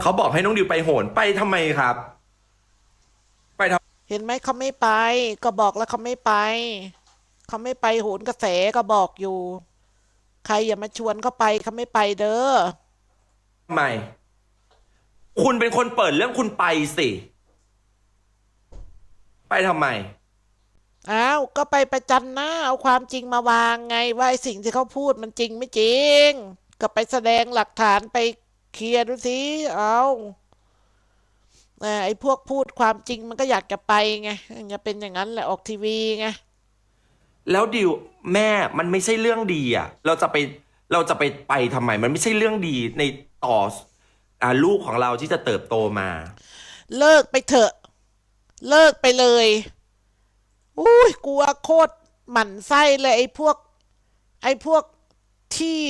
เขาบอกให้น้องดิวไปโหนไปทำไมครับ ไปทำเห็นไหมเขาไม่ไป ก็บอกแล้วเขาไม่ไป เขาไม่ไปโหนกระแสก็บอกอยู่ ใครอย่ามาชวนเขาไปเขาไม่ไปเด้อทำไม คุณเป็นคนเปิดเรื่องคุณไปสิ ไปทำไม อ้าวก็ไปประจันหน้าเอาความจริงมาวางไงว่าไอ้สิ่งที่เขาพูดมันจริงไม่จริง ก็ไปแสดงหลักฐานไป เคลียร์ดูสิเอาเอ่อไอ้พวกพูดความจริงมันก็อยากจะไปไงจะเป็นอย่างนั้นแหละออกทีวีไงแล้วดิวแม่มันไม่ใช่เรื่องดีอะ เราจะไปเราจะไปไปทำไม มันไม่ใช่เรื่องดีในต่ออ่าลูกของเราที่จะเติบโตมา เลิกไปเถอะ เลิกไปเลยอุ้ยกลัวโคตรหมั่นไส้เลยไอ้พวก ไอ้พวกที่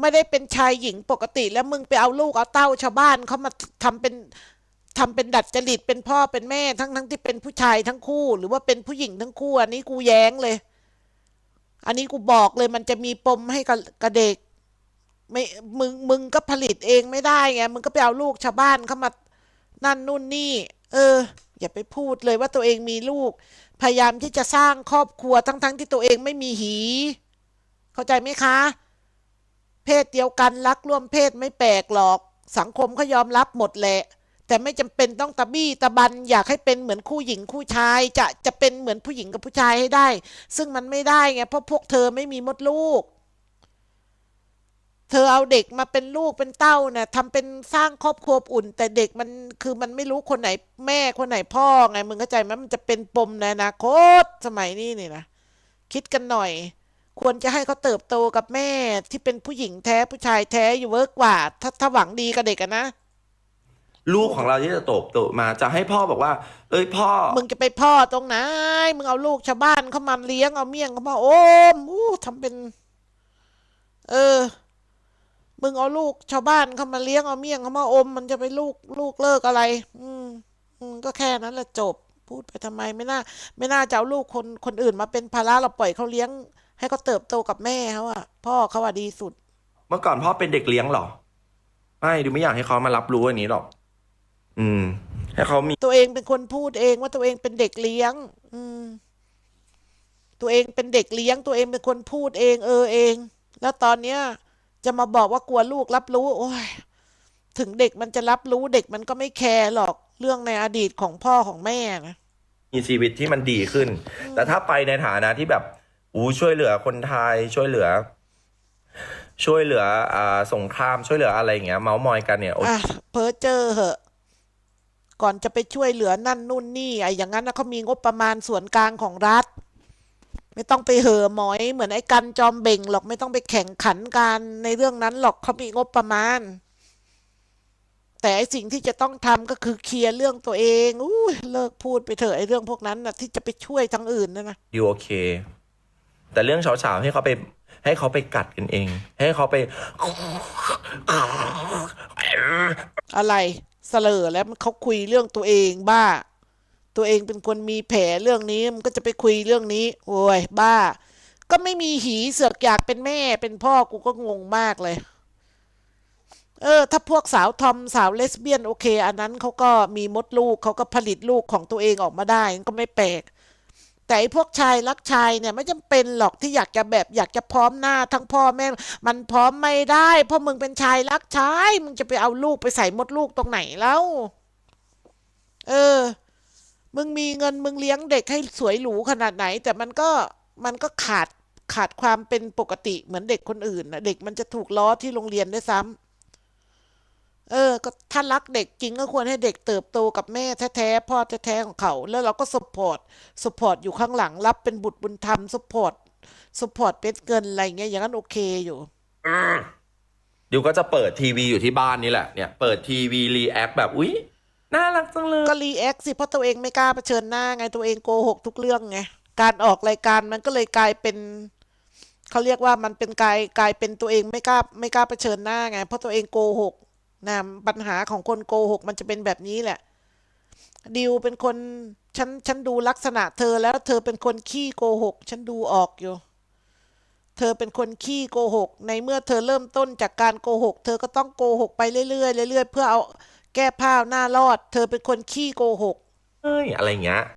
ไม่ได้เป็นชายหญิงปกติ แล้วมึงไปเอาลูกเอาเต้าชาวบ้านเขามาทำเป็นทำเป็นดัดจริตเป็นพ่อเป็นแม่ทั้งทั้งที่เป็นผู้ชายทั้งคู่ หรือว่าเป็นผู้หญิงทั้งคู่ อันนี้กูแย้งเลย อันนี้กูบอกเลยมันจะมีปมให้กับกับเด็กไม่มึงมึงก็ผลิตเองไม่ได้ไงมึงก็ไปเอาลูกชาวบ้านเข้ามานั่นนู่นนี่ เออ อย่าไปพูดเลยว่าตัวเองมีลูก พยายามที่จะสร้างครอบครัวทั้งๆที่ตัวเองไม่มีหี เข้าใจไหมคะ เพศเดียวกันรักร่วมเพศไม่แปลกหรอก สังคมเขายอมรับหมดแหละ แต่ไม่จำเป็นต้องตะบี้ตะบันอยากให้เป็นเหมือนคู่หญิงคู่ชาย จะจะเป็นเหมือนผู้หญิงกับผู้ชายให้ได้ ซึ่งมันไม่ได้ไงเพราะพวกเธอไม่มีมดลูก เธอเอาเด็กมาเป็นลูกเป็นเต้าเนี่ยทำเป็นสร้างครอบครัวอบอุ่น แต่เด็กมันคือมันไม่รู้คนไหนแม่คนไหนพ่อไงมึงเข้าใจไหมมันจะเป็นปมในอนาคตสมัยนี้นี่นะคิดกันหน่อย ควรจะให้เขาเติบโตกับแม่ที่เป็นผู้หญิงแท้ผู้ชายแท้อยู่เวิร์กกว่า ถ้าถ้าหวังดีกับเด็กอะนะ ลูกของเราที่จะโตโตมาจะให้พ่อบอกว่า เอ้ยพ่อ มึงจะไปพ่อตรงไหนมึงเอาลูกชาวบ้านเขามาเลี้ยงเอาเมี่ยงเขามาโอมอู้ทำเป็น เออ มึงเอาลูกชาวบ้านเขามาเลี้ยงเอาเมี่ยงเขามาอม มันจะไปลูกลูกเลิกอะไร อืมอืมก็แค่นั้นแหละจบ พูดไปทำไมไม่น่า ไม่น่าจะเอาลูกคนคนอื่นมาเป็นภาระเราปล่อยเขาเลี้ยง ให้เขาเติบโตกับแม่เขาอะพ่อเขาอะดีสุด เมื่อก่อนพ่อเป็นเด็กเลี้ยงเหรอ ไม่ดิวไม่อยากให้เขามารับรู้อันนี้หรอก อืม ให้เขามี ตัวเองเป็นคนพูดเองว่าตัวเองเป็นเด็กเลี้ยง อืม ตัวเองเป็นเด็กเลี้ยง ตัวเองเป็นคนพูดเอง เออเอง แล้วตอนเนี้ย จะมาบอกว่ากลัวลูกรับรู้ โอ้ยถึงเด็กมันจะรับรู้เด็กมันก็ไม่แคร์หรอกเรื่องในอดีตของพ่อของแม่นะมีชีวิตที่มันดีขึ้น แต่ถ้าไปในฐานะที่แบบ อู้ช่วยเหลือคนไทยช่วยเหลือ ช่วยเหลืออ่าสงครามช่วยเหลืออะไรอย่างเงี้ย เมาส์มอยกันเนี่ยโอ๊ยอะเพ้อเจอเหอะ ก่อนจะไปช่วยเหลือนั่นนู่นนี่ไอ้อย่างนั้นนะเขามีงบประมาณส่วนกลางของรัฐ ไม่ต้องไปเห่อหมอยเหมือนไอ้กันจอมเบ่งหรอกไม่ต้องไปแข่งขันกันในเรื่องนั้นหรอกเขามีงบประมาณ แต่ไอ้สิ่งที่จะต้องทำก็คือเคลียร์เรื่องตัวเองอู้ยเลิกพูดไปเถอะไอ้เรื่องพวกนั้นนะที่จะไปช่วยทั้งอื่นนะนะดิวโอเค แต่เรื่องเฉาๆให้เขาไป ให้เขาไปกัดกันเอง ให้เขาไป อะไรเสลอแล้วเขาคุยเรื่องตัวเองบ้า ตัวเองเป็นคนมีแผลเรื่องนี้มันก็จะไปคุยเรื่องนี้ โอ้ยบ้า ก็ไม่มีหีเสือกอยากเป็นแม่ เป็นพ่อกูก็งงมากเลย เออ ถ้าพวกสาวทอมสาวเลสเบี้ยนโอเค อันนั้นเขาก็มีมดลูกเขาก็ผลิตลูกของตัวเองออกมาได้ก็ไม่แปลก แต่ไอ้พวกชายรักชายเนี่ยไม่จำเป็นหรอกที่อยากจะแบบอยากจะพร้อมหน้าทั้งพ่อแม่ มันพร้อมไม่ได้ เพราะมึงเป็นชายรักชายมึงจะไปเอาลูกไปใส่มดลูกตรงไหนแล้ว เออ มึงมีเงินมึงเลี้ยงเด็กให้สวยหรูขนาดไหน แต่มันก็มันก็ขาดขาดความเป็นปกติเหมือนเด็กคนอื่นนะเด็กมันจะถูกล้อที่โรงเรียนด้วยซ้ำ เออก็ถ้ารักเด็กจริงก็ควรให้เด็กเติบโตกับแม่แท้ๆพ่อแท้ๆของเขา แล้วเราก็สปอร์ตสปอร์ตอยู่ข้างหลังรับเป็นบุตรบุญธรรมสปอร์ตสปอร์ตเป็นเงินอะไรเงี้ยอย่างนั้นโอเคอยู่ดิวก็จะเปิดทีวีอยู่ที่บ้านนี่แหละเนี่ยเปิดทีวีรีแอคแบบอุ๊ยน่ารักจังเลยก็รีแอคสิเพราะตัวเองไม่กล้าเผชิญหน้าไงตัวเองโกหกทุกเรื่องไงการออกรายการมันก็เลยกลายเป็นเขาเรียกว่ามันเป็นกลายกลายเป็นตัวเองไม่กล้าไม่กล้าเผชิญหน้าไงเพราะตัวเองโกหก นะปัญหาของคนโกหกมันจะเป็นแบบนี้แหละ ดิวเป็นคนฉันฉันดูลักษณะเธอแล้วเธอเป็นคนขี้โกหก ฉันดูออกอยู่ เธอเป็นคนขี้โกหก ในเมื่อเธอเริ่มต้นจากการโกหก เธอก็ต้องโกหกไปเรื่อยๆเรื่อยๆเพื่อเอาแก้ผ้าหน้ารอด เธอเป็นคนขี้โกหก เอ้ยอะไรเงี้ย